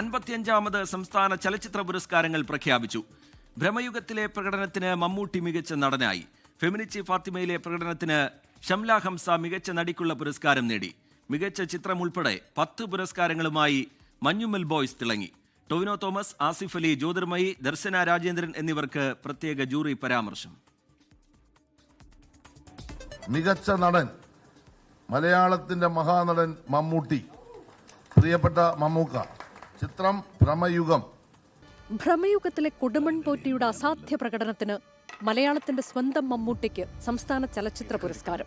അൻപത്തിയഞ്ചാമത് സംസ്ഥാന ചലച്ചിത്ര പുരസ്കാരങ്ങൾ പ്രഖ്യാപിച്ചു. ഭ്രമയുഗത്തിലെ പ്രകടനത്തിന് മമ്മൂട്ടി മികച്ച നടനായി. ഫെമിനിച്ചി ഫാത്തിമയിലെ പ്രകടനത്തിന് ഷംല ഹംസ മികച്ച നടിക്കുള്ള പുരസ്കാരം നേടി. മികച്ച ചിത്രം ഉൾപ്പെടെ പത്ത് പുരസ്കാരങ്ങളുമായി മഞ്ഞുമൽ ബോയ്സ് തിളങ്ങി. ടൊവിനോ തോമസ് ആസിഫ് അലി ജ്യോതിർമയി ദർശന രാജേന്ദ്രൻ എന്നിവർക്ക് പ്രത്യേക ജൂറി പരാമർശം. മികച്ച നടൻ മലയാളത്തിന്റെ മഹാനടൻ മമ്മൂട്ടി. പ്രിയപ്പെട്ട മമ്മൂക്ക ചിത്രം ഭ്രമയുഗം. ഭ്രമയുഗത്തിലെ കൊടുമൺ പോറ്റിയുടെ അസാധ്യ പ്രകടനത്തിന് മലയാളത്തിന്റെ സ്വന്തം മമ്മൂട്ടിക്ക് സംസ്ഥാന ചലച്ചിത്ര പുരസ്കാരം.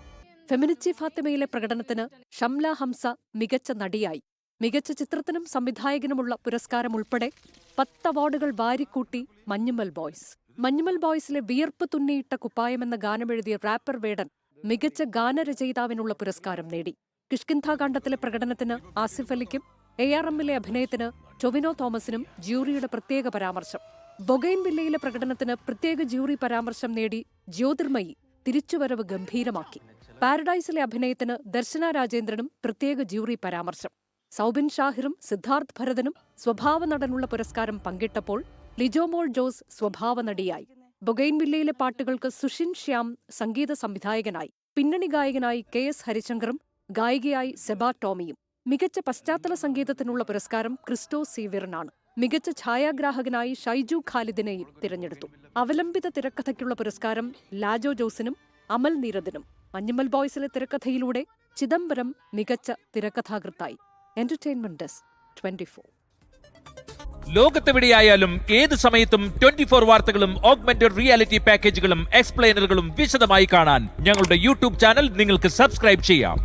ഫെമിനിച്ചി ഫാത്തിമയിലെ പ്രകടനത്തിന് ഷംല ഹംസ മികച്ച നടിയായി. മികച്ച ചിത്രത്തിനും സംവിധായകനുമുള്ള പുരസ്കാരം ഉൾപ്പെടെ പത്ത് അവാർഡുകൾ വാരിക്കൂട്ടി മഞ്ഞുമൽ ബോയ്സ്. മഞ്ഞുമൽ ബോയ്സിലെ വിയർപ്പ് തുന്നിയിട്ട കുപ്പായം എന്ന ഗാനമെഴുതിയ റാപ്പർ വേടൻ മികച്ച ഗാനരചയിതാവിനുള്ള പുരസ്കാരം നേടി. കിഷ്കിന്ധാകാന്ഡത്തിലെ പ്രകടനത്തിന് ആസിഫ് അലിക്കും എ ആർ എമ്മിലെ അഭിനയത്തിന് ടൊവിനോ തോമസിനും ജൂറിയുടെ പ്രത്യേക പരാമർശം. ബൊഗൈൻ വില്ലയിലെ പ്രകടനത്തിന് പ്രത്യേക ജൂറി പരാമർശം നേടി ജ്യോതിർമയി തിരിച്ചുവരവ് ഗംഭീരമാക്കി. പാരഡൈസിലെ അഭിനയത്തിന് ദർശന രാജേന്ദ്രനും പ്രത്യേക ജൂറി പരാമർശം. സൗബിൻ ഷാഹിറും സിദ്ധാർത്ഥ് ഭരതനും സ്വഭാവ നടനുള്ള പുരസ്കാരം പങ്കിട്ടപ്പോൾ ലിജോമോൾ ജോസ് സ്വഭാവ നടിയായി. ബൊഗൈൻ വില്ലയിലെ പാട്ടുകൾക്ക് സുഷിൻ ശ്യാം സംഗീത സംവിധായകനായി. പിന്നണി ഗായകനായി കെ എസ് ഹരിശങ്കറും ഗായികയായി സെബാ ടോമിയും. മികച്ച പശ്ചാത്തല സംഗീതത്തിനുള്ള പുരസ്കാരം ക്രിസ്റ്റോ സീവിറിനാണ് മികച്ച ഛായാഗ്രാഹകനായി ഷൈജു ഖാലിദിനെയും തിരഞ്ഞെടുത്തു. അവലംബിത തിരക്കഥയ്ക്കുള്ള പുരസ്കാരം ലാജോ ജോസിനും അമൽ നീരദിനും. മഞ്ഞുമൽ ബോയ്സിലെ തിരക്കഥയിലൂടെ ചിദംബരം മികച്ച തിരക്കഥാകൃത്തായി. എന്റർടൈൻമെന്റ് ഡെസ്ക് ട്വന്റി ഫോർ ലോകത്തെവിടെയായാലും ഏത് സമയത്തും ട്വന്റി ഫോർ വാർത്തകളും ഓഗ്മെന്റഡ് റിയാലിറ്റി പാക്കേജുകളും എക്സ്പ്ലെയിനറുകളും വിശദമായി കാണാൻ ഞങ്ങളുടെ യൂട്യൂബ് ചാനൽ നിങ്ങൾക്ക് സബ്സ്ക്രൈബ് ചെയ്യാം.